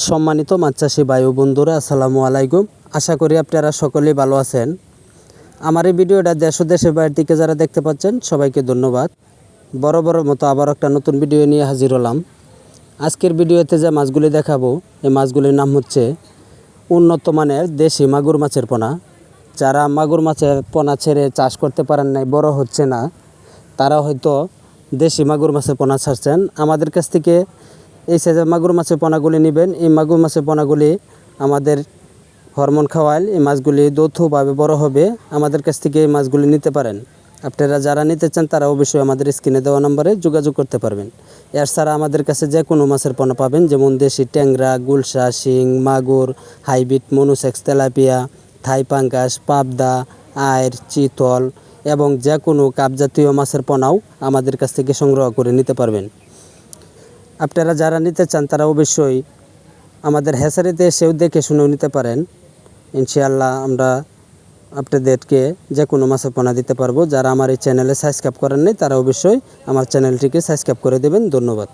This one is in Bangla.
সম্মানিত মাছ চাষি ভাই ও বন্ধুরা, আসসালামু আলাইকুম। আশা করি আপনারা সকলেই ভালো আছেন। আমার এই ভিডিওটা দেশ ও দেশের বাইরে থেকে যারা দেখতে পাচ্ছেন, সবাইকে ধন্যবাদ। বড় বড় মতো আবার একটা নতুন ভিডিও নিয়ে হাজির হলাম। আজকের ভিডিওতে যে মাছগুলি দেখাবো, এই মাছগুলির নাম হচ্ছে উন্নত মানের দেশি মাগুর মাছের পোনা। যারা মাগুর মাছের পোনা ছেড়ে চাষ করতে পারেন নাই, বড় হচ্ছে না। তারা হয়তো দেশি মাগুর মাছের পোনা ছাড়ছেন। আমাদের কাছ থেকে এই সাইজের মাগুর মাছের পোনাগুলি নেবেন, এই মাগুর মাছের পোনাগুলি আমাদের হরমোন খাওয়াইল, এই মাছগুলি যৌথভাবে বড় হবে। আমাদের কাছ থেকে এই মাছগুলি নিতে পারেন। আপনারা যারা নিতে চান, তারা অবশ্যই আমাদের স্ক্রিনে দেওয়া নম্বরে যোগাযোগ করতে পারবেন। এর ছাড়া আমাদের কাছে যে কোনো মাছের পোনা পাবেন, যেমন দেশি ট্যাংরা, গুলশা, শিং, মাগুর, হাইব্রিড, মনুসেক্স, তেলাপিয়া, থাই পাঙ্গাস, পাবদা আয়ের চিতল এবং যে কোনো কাপজাতীয় মাছের পোনাও আমাদের কাছ থেকে সংগ্রহ করে নিতে পারবেন। আপনারা যারা নিতে চান, তারা অবশ্যই আমাদের হেসারিতে সেও দেখে শুনেও নিতে পারেন। ইনশাআল্লাহ আমরা আপনাদেরকে যে কোনো মাসে পোনা দিতে পারব। যারা আমার এই চ্যানেলে সাবস্ক্রাইব করেন নাই, তারা অবশ্যই আমার চ্যানেলটিকে সাবস্ক্রাইব করে দেবেন। ধন্যবাদ।